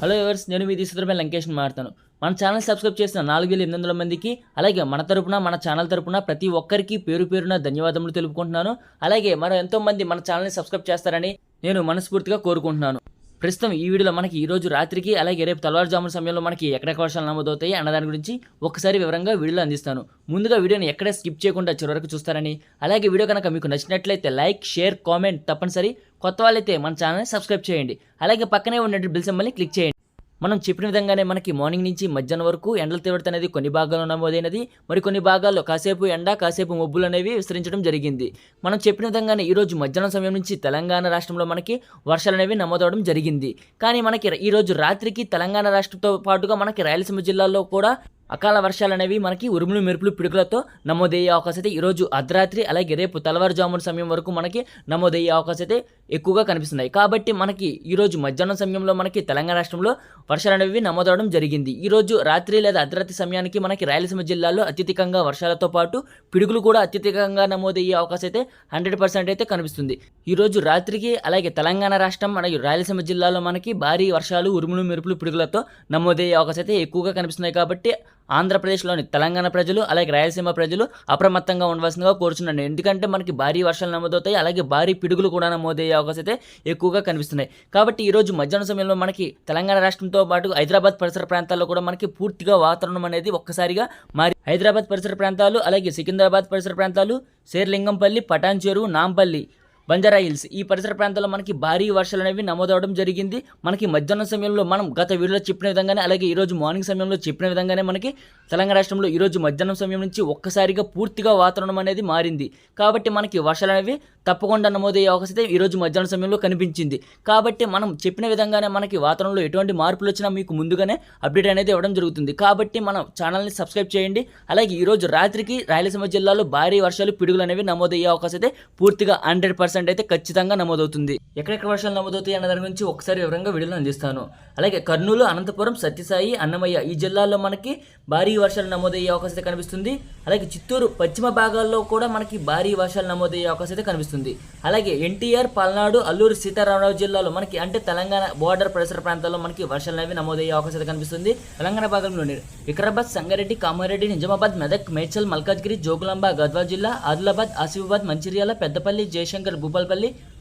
Hello ఎవర్స్ నేను మీ తీసుకురమైన లంకేష్ని మాట్లాడతాను. మన ఛానల్ సబ్స్క్రైబ్ చేసిన నాలుగు వేల ఎనిమిది వందల మందికి అలాగే మన తరపున మన ఛానల్ తరపున ప్రతి ఒక్కరికి పేరు పేరున ధన్యవాదములు తెలుపుకుంటున్నాను. అలాగే మరో ఎంతో మంది మన ఛానల్ని సబ్స్క్రైబ్ చేస్తారని నేను మనస్ఫూర్తిగా కోరుకుంటున్నాను. ప్రస్తుతం ఈ వీడియోలో మనకి ఈ రోజు రాత్రికి అలాగే రేపు తెల్లవారుజామున సమయంలో మనకి ఎక్కడెక్కడ వర్షాలు నమోదవుతాయి అన్న దాని గురించి ఒకసారి వివరంగా వీడియోలో అందిస్తాను. ముందుగా వీడియోని ఎక్కడ స్కిప్ చేయకుండా చివరకు చూస్తారని అలాగే వీడియో కనుక మీకు నచ్చినట్లయితే లైక్ షేర్ కామెంట్ తప్పనిసరి. కొత్త వాళ్ళైతే మన ఛానల్ని సబ్స్క్రైబ్ చేయండి. అలాగే పక్కనే ఉన్నట్టు బిల్ సింబల్ని క్లిక్ చేయండి. మనం చెప్పిన విధంగానే మనకి మార్నింగ్ నుంచి మధ్యాహ్నం వరకు ఎండల తీవ్రత అనేది కొన్ని భాగాల్లో నమోదైనది. మరి కొన్ని భాగాల్లో కాసేపు ఎండ కాసేపు మబ్బులు అనేవి విస్తరించడం జరిగింది. మనం చెప్పిన విధంగానే ఈరోజు మధ్యాహ్నం సమయం నుంచి తెలంగాణ రాష్ట్రంలో మనకి వర్షాలు అనేవి నమోదవడం జరిగింది. కానీ మనకి ఈరోజు రాత్రికి తెలంగాణ రాష్ట్రంతో పాటుగా మనకి రాయలసీమ జిల్లాలో కూడా అకాల వర్షాలు అనేవి మనకి ఉరుములు మెరుపులు పిడుగులతో నమోదయ్యే అవకాశం అయితే ఈరోజు అర్ధరాత్రి అలాగే రేపు తెల్లవారుజామున సమయం వరకు మనకి నమోదయ్యే అవకాశం అయితే ఎక్కువగా కనిపిస్తున్నాయి. కాబట్టి మనకి ఈరోజు మధ్యాహ్నం సమయంలో మనకి తెలంగాణ రాష్ట్రంలో వర్షాలు అనేవి నమోదవడం జరిగింది. ఈరోజు రాత్రి లేదా అర్ధరాత్రి సమయానికి మనకి రాయలసీమ జిల్లాలో అత్యధికంగా వర్షాలతో పాటు పిడుగులు కూడా అత్యధికంగా నమోదయ్యే అవకాశం అయితే హండ్రెడ్ పర్సెంట్ అయితే కనిపిస్తుంది. ఈరోజు రాత్రికి అలాగే తెలంగాణ రాష్ట్రం మరియు రాయలసీమ జిల్లాలో మనకి భారీ వర్షాలు ఉరుములు మెరుపులు పిడుగులతో నమోదయ్యే అవకాశం అయితే ఎక్కువగా కనిపిస్తున్నాయి. కాబట్టి ఆంధ్రప్రదేశ్లోని తెలంగాణ ప్రజలు అలాగే రాయలసీమ ప్రజలు అప్రమత్తంగా ఉండవలసిందిగా కోరుచున్నాను. ఎందుకంటే మనకి భారీ వర్షాలు నమోదవుతాయి అలాగే భారీ పిడుగులు కూడా నమోదయ్యే అవకాశం అయితే ఎక్కువగా కనిపిస్తున్నాయి. కాబట్టి ఈరోజు మధ్యాహ్నం సమయంలో మనకి తెలంగాణ రాష్ట్రంతో పాటు హైదరాబాద్ పరిసర ప్రాంతాల్లో కూడా మనకి పూర్తిగా వాతావరణం అనేది ఒక్కసారిగా మారి హైదరాబాద్ పరిసర ప్రాంతాలు అలాగే సికింద్రాబాద్ పరిసర ప్రాంతాలు శేర్లింగంపల్లి పటాన్ చెరువు నాంపల్లి బంజారా హిల్స్. ఈ పరిసర ప్రాంతాల్లో మనకి భారీ వర్షాలు అనేవి నమోదవడం జరిగింది. మనకి మధ్యాహ్నం సమయంలో మనం గత వీడియోలో చెప్పిన విధంగానే అలాగే ఈరోజు మార్నింగ్ సమయంలో చెప్పిన విధంగానే మనకి తెలంగాణ రాష్ట్రంలో ఈరోజు మధ్యాహ్నం సమయం నుంచి ఒక్కసారిగా పూర్తిగా వాతావరణం అనేది మారింది. కాబట్టి మనకి వర్షాలు అనేవి తప్పకుండా నమోదయ్యే అవకాశం అయితే ఈరోజు మధ్యాహ్నం సమయంలో కనిపించింది. కాబట్టి మనం చెప్పిన విధంగానే మనకి వాతావరణంలో ఎటువంటి మార్పులు వచ్చినా మీకు ముందుగానే అప్డేట్ అనేది ఇవ్వడం జరుగుతుంది. కాబట్టి మనం ఛానల్ని సబ్స్క్రైబ్ చేయండి. అలాగే ఈరోజు రాత్రికి రాయలసీమ జిల్లాలో భారీ వర్షాలు పిడుగులు అనేవి నమోదయ్యే అవకాశం అయితే పూర్తిగా హండ్రెడ్ పర్సెంట్ అయితే ఖచ్చితంగా నమోదవుతుంది. ఎక్కడెక్కడ వర్షాలు నమోదవుతాయి అన్న దాని గురించి ఒకసారి వివరంగా వీడియోలో అందిస్తాను. అలాగే కర్నూలు అనంతపురం సత్యసాయి అన్నమయ్య ఈ జిల్లాల్లో మనకి భారీ వర్షాలు నమోదయ్యే అవకాశం అయితే కనిపిస్తుంది. అలాగే చిత్తూరు పశ్చిమ భాగాల్లో కూడా మనకి భారీ వర్షాలు నమోదయ్యే అవకాశం అయితే కనిపిస్తుంది. అలాగే ఎన్టీఆర్ పల్నాడు అల్లూరు సీతారామరావు జిల్లాలో మనకి అంటే తెలంగాణ బోర్డర్ పరిసర ప్రాంతాల్లో మనకి వర్షాలు అనేవి నమోదయ్యే అవకాశం అయితే కనిపిస్తుంది. తెలంగాణ భాగంలోని వికారాబాద్ సంగారెడ్డి కామారెడ్డి నిజామాబాద్ మెదక్ మేడ్చల్ మల్కాజ్గిరి జోగులాంబ గద్వాల్ జిల్లా ఆదిలాబాద్ ఆసిఫాబాద్ మంచిర్యాల పెద్దపల్లి జయశంకర్ गूगल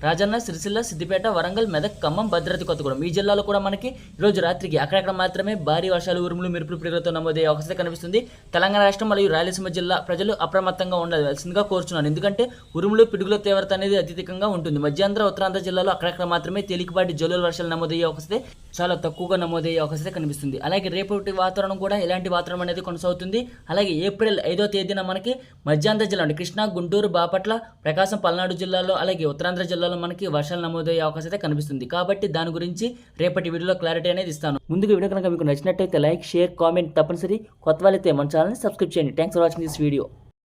రాజన్న సిరిసిల్ల సిద్దిపేట వరంగల్ మెదక్ ఖమ్మం భద్రాద్రి కొత్తగూడెం. ఈ జిల్లాలో కూడా మనకి ఈరోజు రాత్రికి అక్కడక్కడ మాత్రమే భారీ వర్షాలు ఉరుములు మెరుపులు పిడుగులతో నమోదయ్యే అవకాశం కనిపిస్తుంది. తెలంగాణ రాష్ట్రం మరియు రాయలసీమ జిల్లా ప్రజలు అప్రమత్తంగా ఉండవలసిందిగా కోరుచున్నాను. ఎందుకంటే ఉరుములు పిడుగుల తీవ్రత అనేది అత్యధికంగా ఉంటుంది. మధ్యాంధ్ర ఉత్తరాంధ్ర జిల్లాలో అక్కడక్కడ మాత్రమే తేలికపాటి జల్లుల వర్షాలు నమోదయ్యే అవకాశం చాలా తక్కువగా నమోదయ్యే అవకాశం కనిపిస్తుంది. అలాగే రేపటి వాతావరణం కూడా ఇలాంటి వాతావరణం అనేది కొనసాగుతుంది. అలాగే ఏప్రిల్ ఐదో తేదీన మనకి మధ్యాంధ్ర జిల్లా కృష్ణా గుంటూరు బాపట్ల ప్రకాశం పల్నాడు జిల్లాలో అలాగే ఉత్తరాంధ్ర జిల్లా జిల్లాలో మనకి వర్షాలు నమోదయ్యే అవకాశం అయితే కనిపిస్తుంది. కాబట్టి దాని గురించి రేపటి వీడియోలో క్లారిటీ అనేది ఇస్తాను. ముందుగా వీడియో కనుక మీకు నచ్చినట్టయితే లైక్ షేర్ కామెంట్ తప్పనిసరి. కొత్త వాళ్ళైతే మన ఛానల్ని సబ్స్క్రైబ్ చేయండి. Thanks for watching this video